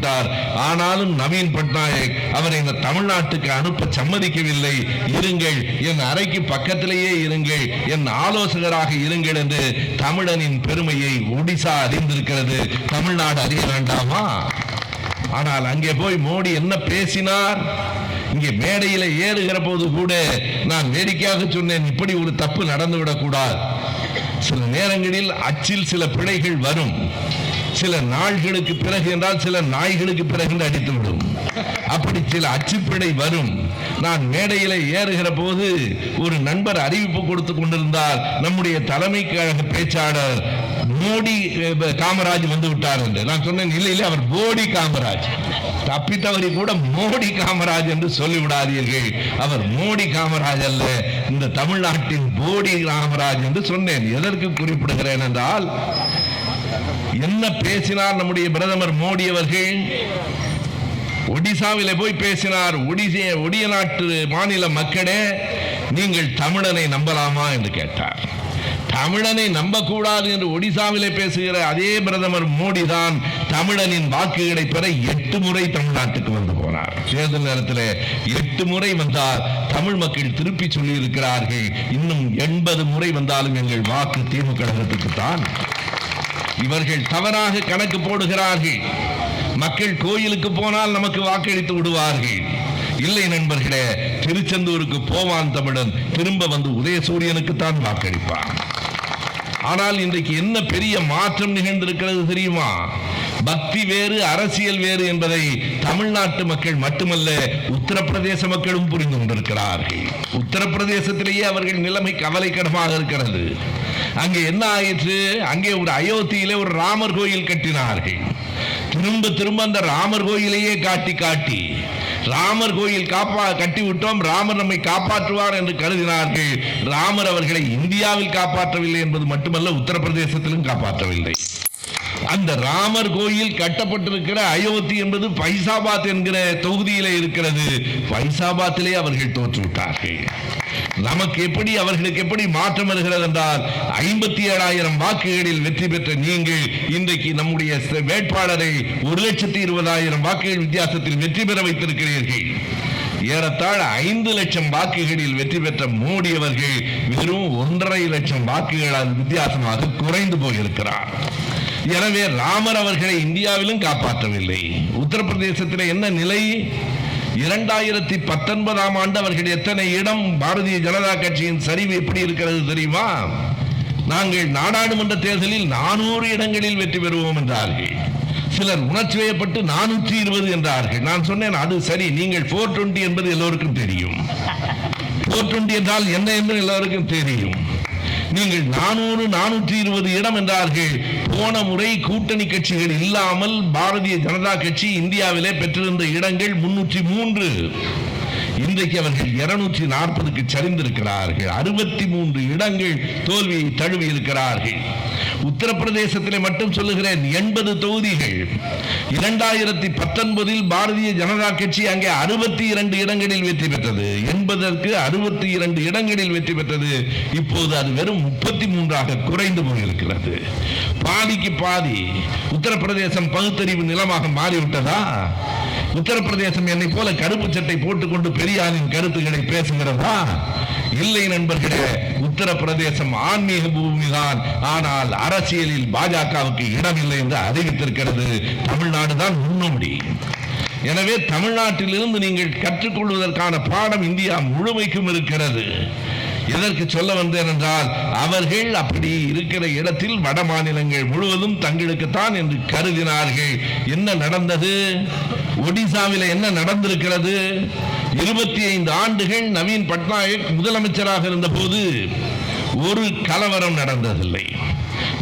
விட்டார் ஆனாலும் நவீன் பட்நாயக் அவரை இந்த தமிழ்நாட்டுக்கு அனுப்ப சம்மதிக்கவில்லை. இருங்கள் என் அறைக்கு பக்கத்திலேயே இருங்கள் என் ஆலோசகராக இருங்கள் என்று தமிழனின் பெருமையை ஒடிசா அறிந்திருக்கிறது. தமிழ்நாடு அறிய வேண்டாமா? ஆனால் அங்கே போய் மோடி என்ன பேசினார்? இங்கே மேடையில் ஏறுகிற போது கூட நான் வேடிக்கையாக சொன்னேன் இப்படி ஒரு தப்பு நடந்துவிடக் கூடாது சில நேரங்களில் அச்சில் சில பிழைகள் வரும். சில நாள்களுக்கு பிறகு என்றால் சில நாய்களுக்கு பிறகு அடித்து அடித்துவிடும் அப்படி சில அச்சுப்பிழை வரும். நான் மேடையில ஏறுகிற போது ஒரு நண்பர் அறிவிப்பு கொடுத்து கொண்டிருந்தார். நம்முடைய தலைமை கழக பேச்சாளர் மோடி காமராஜ் வந்து விட்டார் என்று. நான் சொன்னேன் இல்லை இல்லை அவர் போடி காமராஜ். தப்பித்தவரை கூட மோடி காமராஜ் என்று சொல்லிவிடாதீர்கள் அவர் மோடி காமராஜ் அல்ல இந்த தமிழ்நாட்டின் போடி காமராஜ் என்று சொன்னேன். எதற்கு குறிப்பிடுகிறேன் என்றால் என்ன பேசினார் நம்முடைய பிரதமர் மோடி அவர்கள்? ஒடிசாவிலே போய் பேசினார். ஒடிசிய ஒடிய நாட்டு மாநில மக்களே நீங்கள் தமிழனை நம்பலாமா என்று கேட்டார். தமிழனை நம்பக்கூடாது என்று ஒடிசாவிலே பேசுகிற அதே பிரதமர் மோடி தான் தமிழனின் வாக்குகளை பெற எட்டு முறை தமிழ்நாட்டுக்கு வந்து போனார். தேர்தல் நேரத்தில் எட்டு முறை வந்தால் தமிழ் மக்கள் திருப்பி சொல்லி இருக்கிறார்கள் இன்னும் எண்பது முறை வந்தாலும் எங்கள் வாக்கு திமுக கழகத்துக்கு தான். இவர்கள் தவறாக கணக்கு போடுகிறார்கள். மக்கள் கோயிலுக்கு போனால் நமக்கு வாக்களித்து விடுவார்கள். இல்லை நண்பர்களே திருச்செந்தூருக்கு போவான் தமிழன் திரும்ப வந்து உதயசூரியனுக்கு தான் வாக்களிப்பான். ஆனால் இன்றைக்கு என்ன பெரிய மாற்றம் நிகழ்ந்திருக்கிறது தெரியுமா? பக்தி வேறு அரசியல் வேறு என்பதை தமிழ்நாட்டு மக்கள் மட்டுமல்ல உத்தரப்பிரதேச மக்களும் புரிந்து கொண்டிருக்கிறார்கள். உத்தரப்பிரதேசத்திலேயே அவர்கள் நிலைமை கவலைக்கிடமாக இருக்கிறது. அங்கே என்ன ஆயிற்று? அங்கே ஒரு அயோத்தியிலே ஒரு ராமர் கோயில் கட்டினார்கள். திரும்ப திரும்ப அந்த ராமர் கோயிலையே காட்டி காட்டி ராமர் கோயில் காப்பா கட்டி விட்டோம் ராமர் நம்மை காப்பாற்றுவார் என்று கருதினார்கள். ராமர் அவர்களை இந்தியாவில் காப்பாற்றவில்லை என்பது மட்டுமல்ல உத்தரப்பிரதேசத்திலும் காப்பாற்றவில்லை. அந்த ராமர் கோயில் கட்டப்பட்டிருக்கிற அயோத்தி என்பது பைசாபாத் என்கிற தொகுதியிலே இருக்கிறது. பைசாபாத்திலே அவர்கள் தோற்றுவிட்டார்கள். நமக்கு எப்படி அவர்களுக்கு எப்படி மாற்றம் வருகிறது என்றால் ஐம்பத்தி ஏழாயிரம் வாக்குகளில் வெற்றி பெற்ற நீங்கள் இன்றைக்கு நம்முடைய வேட்பாளரை ஒரு லட்சத்தி இருபதாயிரம் வாக்குகள் வித்தியாசத்தில் வெற்றி பெற வைத்திருக்கிறீர்கள். ஏறத்தாழ ஐந்து லட்சம் வாக்குகளில் வெற்றி பெற்ற மோடி அவர்கள் வெறும் ஒன்றரை லட்சம் வாக்குகளால் வித்தியாசமாக குறைந்து போயிருக்கிறார். எனவே ராமர் அவர்களை இந்தியாவிலும் காப்பாற்றவில்லை. உத்தரப்பிரதேசத்தில் என்ன நிலை? இரண்டாயிரத்தி பத்தொன்பதாம் ஆண்டு அவர்கள் எத்தனை இடம் பாரதிய ஜனதா கட்சியின் சரிவு எப்படி இருக்கிறது தெரியுமா? நாங்கள் நாடாளுமன்ற தேர்தலில் நானூறு இடங்களில் வெற்றி பெறுவோம் என்றார்கள். சிலர் உணர்ச்சி வயப்பட்டு நானூற்றி இருபது என்றார்கள். நான் சொன்னேன் அது சரி நீங்கள் போர் டுவெண்டி என்பது எல்லோருக்கும் தெரியும். போர் டுவெண்டி என்றால் என்ன என்று எல்லோருக்கும் தெரியும். நீங்கள் நானூறு நானூற்றி இருபது இடம் என்றார்கள். போன முறை கூட்டணி கட்சிகள் இல்லாமல் பாரதிய ஜனதா கட்சி இந்தியாவிலே பெற்றிருந்த இடங்கள் முன்னூற்றி மூன்று. இன்றைக்கு அவர்கள் இருநூற்றி நாற்பதுக்கு சரிந்திருக்கிறார்கள். அறுபத்தி மூன்று இடங்கள் தோல்வியை தழுவி இருக்கிறார்கள் உத்தரப்பிரதேசத்திலே மட்டும் சொல்லுகிறேன் எண்பது தொகுதிகள். இரண்டாயிரத்தி பத்தொன்பதில் பாரதிய ஜனதா கட்சி அங்கே அறுபத்தி இரண்டு இடங்களில் வெற்றி பெற்றது. எண்பதற்கு அறுபத்தி இரண்டு இடங்களில் வெற்றி பெற்றது. இப்போது அது வெறும் முப்பத்தி மூன்றாக குறைந்து போயிருக்கிறது. பாதிக்கு பாதி உத்தரப்பிரதேசம் பகுத்தறிவு நிலமாக மாறிவிட்டதா? உத்தரப்பிரதேசம் என்னை போல கருப்பு சட்டை போட்டுக்கொண்டு பெரியாரின் கருத்துக்களை பேசுகிறதா? இல்லை நண்பர்களே உத்தரப்பிரதேசம் ஆன்மீக பூமிதான். ஆனால் அரசியலில் பாஜகவுக்கு இடமில்லை என்று அறிவித்திருக்கிறது. தமிழ்நாடு தான் முன்னோடி. எனவே தமிழ்நாட்டிலிருந்து நீங்கள் கற்றுக்கொள்வதற்கான பாடம் இந்தியா முழுமைக்கும் இருக்கிறது. எதற்கு சொல்ல வந்தேன் என்றால் அவர்கள் அப்படி இருக்கிற இடத்தில் வட மாநிலங்கள் முழுவதும் தங்களுக்குத்தான் என்று கருதினார்கள். என்ன நடந்தது? ஒடிசாவில் என்ன நடந்திருக்கிறது? இருபத்தி ஐந்து ஆண்டுகள் நவீன் பட்நாயக் முதலமைச்சராக இருந்தபோது ஒரு கலவரம் நடந்ததில்லை.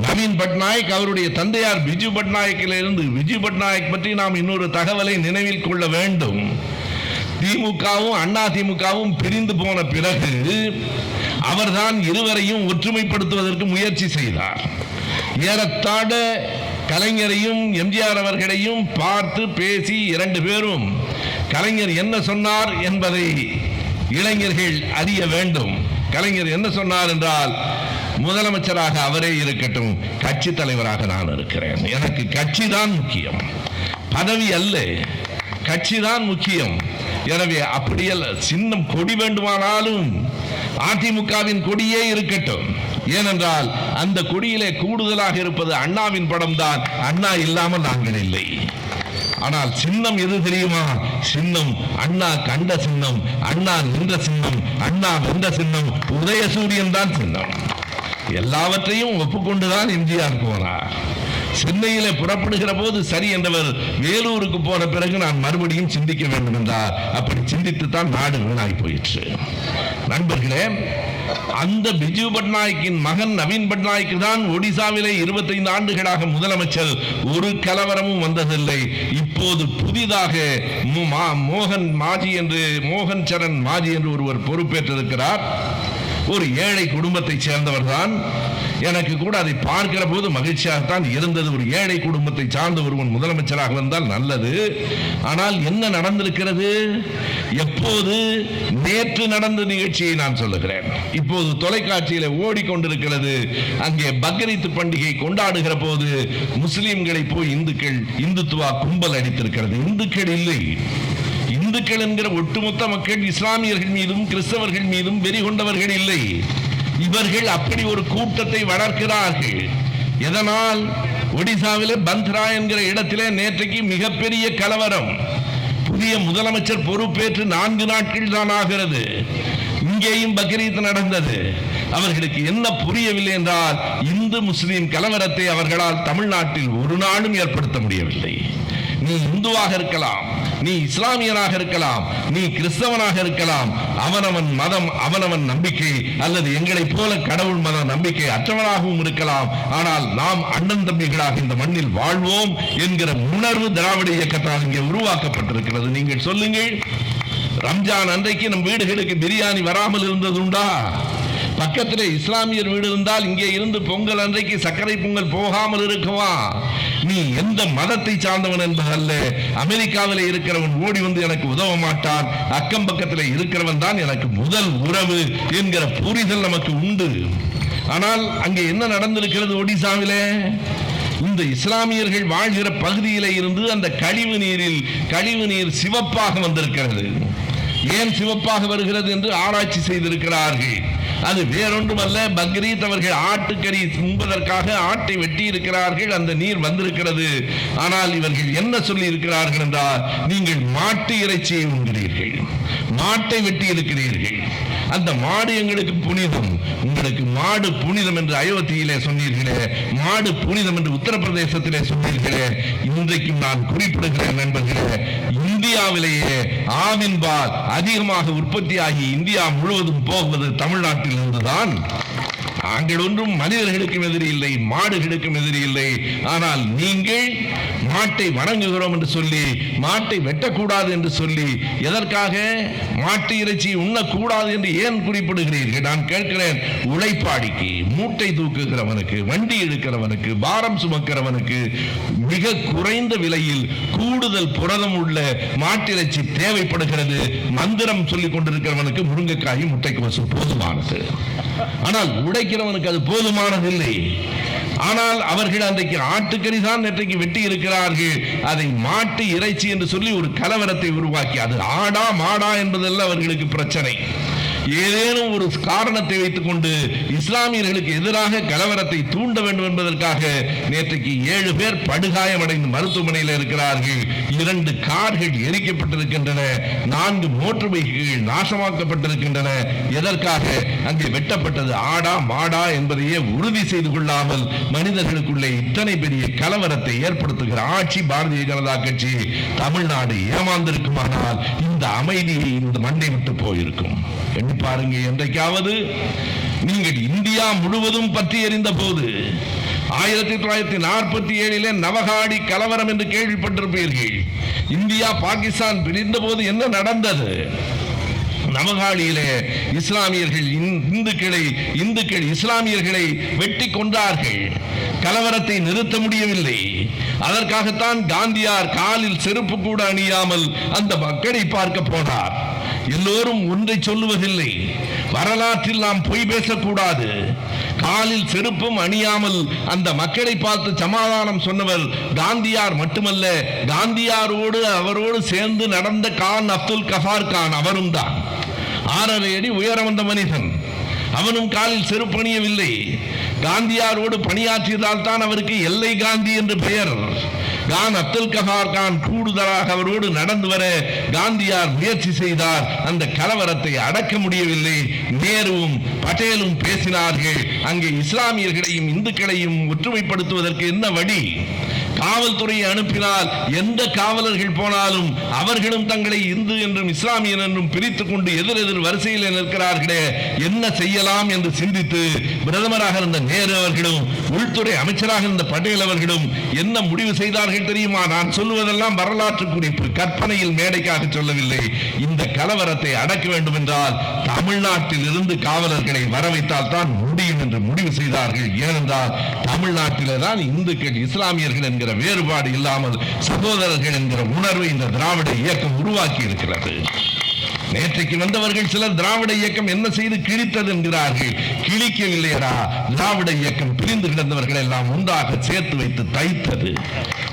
நவீன் பட்நாயக் அவருடைய தந்தையார் பிஜு பட்நாயக்கிலிருந்து பிஜு பட்நாயக் பற்றி நாம் இன்னொரு தகவலை நினைவில் கொள்ள வேண்டும். திமுகவும் அண்ணா திமுகவும் பிரிந்து போன பிறகு அவர்தான் இருவரையும் ஒற்றுமைப்படுத்துவதற்கு முயற்சி செய்தார். ஏறத்தாழ கலைஞரையும் எம்ஜிஆர் அவர்களையும் பார்த்து பேசி இரண்டு பேரும் கலைஞர் என்ன சொன்னார் என்பதை இளைஞர்கள் அறிய வேண்டும். கலைஞர் என்ன சொன்னார் என்றால் முதலமைச்சராக அவரே இருக்கட்டும் கட்சி தலைவராக நான் இருக்கிறேன். எனக்கு கட்சி தான் முக்கியம். பதவி அல்ல. கட்சி தான் முக்கியம். எனவே அப்படியல்ல சின்னம் கொடி வேண்டுமானாலும் அதிமுகவின் கொடியே இருக்கட்டும். ஏனென்றால் அந்த கொடியிலே கூடுதலாக இருப்பது அண்ணாவின் படம்தான். அண்ணா இல்லாமல் நாங்கள் இல்லை. ஆனால் சின்னம் எது தெரியுமா? சின்னம். அண்ணா கண்ட சின்னம். அண்ணா நின்ற சின்னம். அண்ணா வென்ற சின்னம். உதயசூரியன் தான் சின்னம். எல்லாவற்றையும் ஒப்புக்கொண்டுதான் எம்ஜிஆர் போனார். சென்னையில புறப்படுகிற போது சரி என்றவர் வேலூருக்கு போன பிறகு நான் மறுபடியும் சிந்திக்க வேண்டும் என்றார் அப்படி சிந்தித்து தான் நாடு வீணாய் போயிற்று. நண்பர்களே அந்த பிஜு பட்நாயக்கின் மகன் நவீன் பட்நாயக் தான் ஒடிசாவிலே இருபத்தைந்து ஆண்டுகளாக முதலமைச்சர். ஒரு கலவரமும் வந்ததில்லை. இப்போது புதிதாக மோகன் மாஜி என்று மோகன் சரண் மாஜி என்று ஒருவர் பொறுப்பேற்றிருக்கிறார். ஒரு ஏழை குடும்பத்தைச் சேர்ந்தவர் தான் எனக்கு கூட அதை பார்க்கிற போது மகிழ்ச்சியாகத்தான் இருந்தது. ஒரு ஏழை குடும்பத்தை சார்ந்த ஒருவன் முதலமைச்சராக வந்தால் நல்லது. ஆனால் என்ன நடந்திருக்கிறது? எப்போது? நேற்று நடந்த நிகழ்ச்சியை நான் சொல்லுகிறேன். இப்போது தொலைக்காட்சியில் ஓடிக்கொண்டிருக்கிறது. அங்கே பக்ரீத் பண்டிகை கொண்டாடுகிற போது முஸ்லிம்களை போய் இந்துக்கள் இந்துத்துவா கும்பல் அடித்திருக்கிறது. இந்துக்கள் இல்லை. இந்துக்கள் என்கிற ஒட்டுமொத்த மக்கள் இஸ்லாமியர்கள் மீதும் கிறிஸ்தவர்கள் மீதும் வெறி கொண்டவர்கள் இல்லை. இவர்கள் அப்படி ஒரு கூட்டத்தை வளர்க்கிறார்கள். எதனால்? ஒடிசாவிலே பந்த்ரா என்கிற இடத்திலே நேற்றைக்கு மிகப்பெரிய கலவரம். புதிய முதலமைச்சர் பொறுப்பேற்று நான்கு நாட்கள் தான் ஆகிறது. இங்கேயும் பக்ரீத் நடந்தது. அவர்களுக்கு என்ன புரியவில்லை என்றால் இந்து முஸ்லீம் கலவரத்தை அவர்களால் தமிழ்நாட்டில் ஒரு நாளும் ஏற்படுத்த முடியவில்லை. நீ இந்துவாக இருக்கலாம் நீ இஸ்லாமியனாக இருக்கலாம் நீ கிறிஸ்தவனாக இருக்கலாம் அவனவன் மதம் அவனவன் நம்பிக்கை அல்லது எங்களைப் போல கடவுள் மத நம்பிக்கை அற்றவனாகவும் இருக்கலாம். ஆனால் நாம் அண்ணன் தம்பிகளாக இந்த மண்ணில் வாழ்வோம் என்கிற உணர்வு திராவிட இயக்கத்தால் இங்கே உருவாக்கப்பட்டிருக்கிறது. நீங்கள் சொல்லுங்கள் ரம்ஜான் அன்றைக்கு நம் வீடுகளுக்கு பிரியாணி வராமல் இருந்தது உண்டா பக்கத்திலே இஸ்லாமியர் வீடு இருந்தால் இங்கே இருந்து பொங்கல் அன்றைக்கு சர்க்கரை பொங்கல் போகாமல் இருக்குமா நீ எந்த மதத்தை சார்ந்தவன் என்பதல்ல. அமெரிக்காவில் இருக்கிறவன் ஓடி வந்து எனக்கு உதவ மாட்டான். அக்கம் பக்கத்தில் இருக்கிறவன் தான் எனக்கு முதல் உறவு என்கிற புரிதல் நமக்கு உண்டு. ஆனால் அங்கே என்ன நடந்திருக்கிறது ஒடிசாவிலே? இந்த இஸ்லாமியர்கள் வாழ்கிற பகுதியிலே இருந்து அந்த கழிவு நீரில் கழிவு நீர் சிவப்பாக வந்திருக்கிறது. ஏன் சிவப்பாக வருகிறது என்று ஆராய்ச்சி செய்திருக்கிறார்கள். அது வேறொன்றும் அல்ல பக்ரீத் அவர்கள் ஆட்டுக்கறி உண்பதற்காக ஆட்டை வெட்டி இருக்கிறார்கள் அந்த நீர் வந்திருக்கிறது. ஆனால் இவர்கள் என்ன சொல்லி இருக்கிறார்கள் என்றால் நீங்கள் மாட்டு இறைச்சியை உண்கிறீர்கள் மாட்டை வெட்டி இருக்கிறீர்கள். அந்த மாடு எங்களுக்கு புனிதம் உங்களுக்கு மாடு புனிதம் என்று அயோத்தியிலே சொன்னீர்களே மாடு புனிதம் என்று உத்தரப்பிரதேசத்திலே சொன்னீர்களே இன்றைக்கும் நான் குறிப்பிடுகிறேன் நண்பர்களே இந்தியாவிலேயே ஆவின் பால் அதிகமாக உற்பத்தியாகி இந்தியா முழுவதும் போவது தமிழ்நாட்டில் இருந்துதான் நாங்கள் ஒன்றும் மனிதர்களுக்கும் எதிரி இல்லை மாடுகளுக்கும் எதிரி இல்லை. ஆனால் நீங்கள் மாட்டை வணங்குகிறோம் என்று சொல்லி மாட்டை வெட்டக்கூடாது என்று சொல்லி எதற்காக? மாட்டு இறைச்சி உண்ணக்கூடாது என்று ஏன் குறிப்பிடுகிறீர்கள்? நான் கேட்கிறேன் உழைப்பாடிக்கு மூட்டை தூக்குகிறவனுக்கு வண்டி இழுக்கிறவனுக்கு பாரம் சுமக்கிறவனுக்கு மிக குறைந்த விலையில் கூடுதல் புரதம் உள்ள மாட்டிறைச்சி தேவைப்படுகிறது. மந்திரம் சொல்லிக் கொண்டிருக்கிறவனுக்கு முருங்கைக்காயும் முட்டைக்கோசு போதுமானது. ஆனால் உடைக்கிறவனுக்கு அது போதுமானதில்லை. ஆனால் அவர்கள் அன்றைக்கு ஆட்டுக்கறி தான் நேற்றைக்கு வெட்டி இருக்கிறார்கள் அதை மாட்டு இறைச்சி என்று சொல்லி ஒரு கலவரத்தை உருவாக்கி அது ஆடா மாடா என்பதல்ல அவர்களுக்கு பிரச்சனை. ஏதேனும் ஒரு காரணத்தை வைத்துக் கொண்டு இஸ்லாமியர்களுக்கு எதிராக கலவரத்தை தூண்ட வேண்டும் என்பதற்காக நேற்றைக்கு ஏழு பேர் படுகாயமடைந்து மருத்துவமனையில் இருக்கிறார்கள். இரண்டு கார்கள் எரிக்கப்பட்டிருக்கின்றன. நான்கு மோட்டர் பைக்குகள் நாசமாக்கப்பட்டிருக்கின்றன. எதற்காக? அங்கே வெட்டப்பட்டது ஆடா மாடா என்பதையே உறுதி செய்து கொள்ளாமல் மனிதர்களுக்குள்ளே இத்தனை பெரிய கலவரத்தை ஏற்படுத்துகிற ஆட்சி பாரதிய ஜனதா கட்சி தமிழ்நாடு ஏமாந்திருக்குமானால் இந்த அமைதியை இந்த மண்ணை விட்டு போயிருக்கும். பாருங்க என்றைக்காவது நீங்கள் இந்தியா முழுவதும் பற்றி எறிந்த போது ஆயிரத்தி தொள்ளாயிரத்தி நாற்பத்தி ஏழிலே நவகாடி கலவரம் என்று கேள்விப்பட்டிருப்பீர்கள். இந்தியா பாகிஸ்தான் பிரிந்த போது என்ன நடந்தது? நவகாளியிலே இஸ்லாமியர்கள் இந்துக்களை இந்துக்கள் இஸ்லாமியர்களை வெட்டி கொண்டார்கள் கலவரத்தை நிறுத்த முடியவில்லை. அதற்காகத்தான் காந்தியார் காலில் செருப்பு கூட அணியாமல் அந்த மக்களை பார்க்க போனார். எல்லோரும் ஒன்றை சொல்லுவதில்லை. வரலாற்றில் நாம் பொய் பேசக்கூடாது. காலில் செருப்பும் அணியாமல் அந்த மக்களை பார்த்து சமாதானம் சொன்னவர் காந்தியார் மட்டுமல்ல காந்தியாரோடு அவரோடு சேர்ந்து நடந்த கான் அப்துல் கஃபார் கான் அவரும் தான். ஆறரை அடி உயரம் வந்த மனிதன். அவனும் காலில் செருப்பணியவில்லை காந்தியாரோடு பணியாற்றியதால் தான் அவருக்கு எல்லை காந்தி என்று பெயர். கான் அப்துல் கஃபார் கான் கூடுதலாக அவரோடு நடந்து வர காந்தியார் முயற்சி செய்தார். அந்த கலவரத்தை அடக்க முடியவில்லை. நேருவும் பட்டேலும் பேசினார்கள். அங்கே இஸ்லாமியர்களையும் இந்துக்களையும் ஒற்றுமைப்படுத்துவதற்கு என்ன வழி? காவல்துறையை அனுப்பினால் எந்த காவலர்கள் போனாலும் அவர்களும் தங்களை இந்து என்றும் இஸ்லாமியன் என்றும் பிரித்துக் கொண்டு எதிரெதிர் வரிசையில் நிற்கிறார்களே என்ன செய்யலாம் என்று சிந்தித்து பிரதமராக இருந்த நேரு அவர்களும் உள்துறை அமைச்சராக இருந்த பட்டேல் அவர்களும் என்ன முடிவு செய்தார்கள் தெரியுமா? நான் சொல்லுவதெல்லாம் வரலாற்று குறிப்பு கற்பனையில் மேடைக்காக சொல்லவில்லை. இந்த கலவரத்தை அடக்க வேண்டும் என்றால் தமிழ்நாட்டில் இருந்து காவலர்களை வர வைத்தால் தான் முடியும் என்று முடிவு செய்தார்கள். ஏனென்றால் தமிழ்நாட்டிலே தான் இந்துக்கள் இஸ்லாமியர்கள் என்கிற வேறுபாடு இல்லாமல் சகோதரர்கள் என்கிற உணர்வை இந்த திராவிட இயக்கம் உருவாக்கி இருக்கிறது நேற்றைக்கு வந்தவர்கள் சிலர் திராவிட இயக்கம் என்ன செய்து கிழித்தது என்கிறார்கள். கிழிக்கவில்லையடா. திராவிட இயக்கம் பிரிந்து கிடந்தவர்கள் எல்லாம் ஒன்றாக சேர்த்து வைத்து தைத்தது.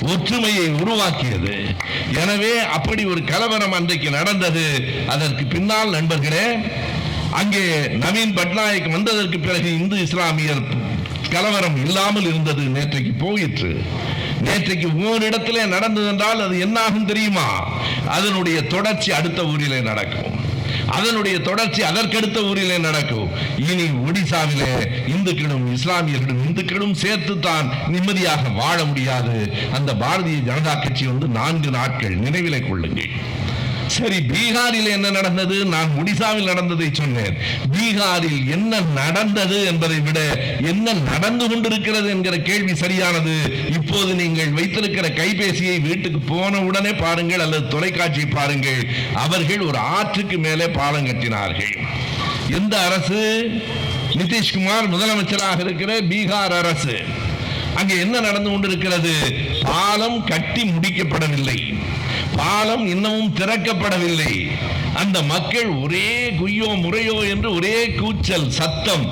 ஒற்றுமையை உருவாக்கியது. எனவே அப்படி ஒரு கலவரம் அன்றைக்கு நடந்தது. அதற்கு பின்னால் நண்பர்களே அங்கே நவீன் பட்நாயக் வந்ததற்கு பிறகு இந்து இஸ்லாமியர் கலவரம் இல்லாமல் இருந்தது நேற்றைக்கு போயிற்று. நேற்றைக்கு ஓரிடத்திலே நடந்தது என்றால் அது என்னாகும் தெரியுமா? அதனுடைய தொடர்ச்சி அடுத்த ஊரிலே நடக்கும். அதனுடைய தொடர்ச்சி அதற்கடுத்த ஊரிலே நடக்கும். இனி ஒடிசாவிலே இந்துக்களும் இஸ்லாமியர்களும் இந்துக்களும் சேர்த்து தான் நிம்மதியாக வாழ முடியாது. அந்த பாரதிய ஜனதா கட்சி வந்து நான்கு நாட்கள் நினைவிலை கொள்ளுங்கள். சரி பீகாரில் என்ன நடந்தது? நான் ஒடிசாவில் நடந்ததை சொன்னேன். பீகாரில் என்ன நடந்தது என்பதை விட என்ன நடந்து கொண்டிருக்கிறது என்கிற கேள்வி சரியானது. இப்போது நீங்கள் வைத்திருக்கிற கைபேசியை வீட்டுக்கு போன உடனே பாருங்கள் அல்லது தொலைக்காட்சி பாருங்கள். அவர்கள் ஒரு ஆற்றுக்கு மேலே பாலம் கட்டினார்கள். எந்த அரசு? நிதிஷ்குமார் முதலமைச்சராக இருக்கிற பீகார் அரசு. அங்கே என்ன நடந்து கொண்டிருக்கிறது? பாலம் கட்டி முடிக்கப்படவில்லை. பாலம் இன்னமும் திறக்கப்படவில்லை. அந்த மக்கள் ஒரே குய்யோ முறையோ என்று ஒரே கூச்சல் சத்தம்.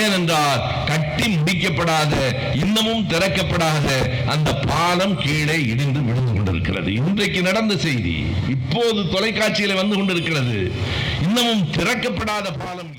ஏனென்றால் கட்டி முடிக்கப்படாத இன்னமும் திறக்கப்படாத அந்த பாலம் கீழே இடிந்து விழுந்து கொண்டிருக்கிறது. இன்றைக்கு நடந்த செய்தி இப்போது தொலைக்காட்சியில் வந்து கொண்டிருக்கிறது. இன்னமும் திறக்கப்படாத பாலம்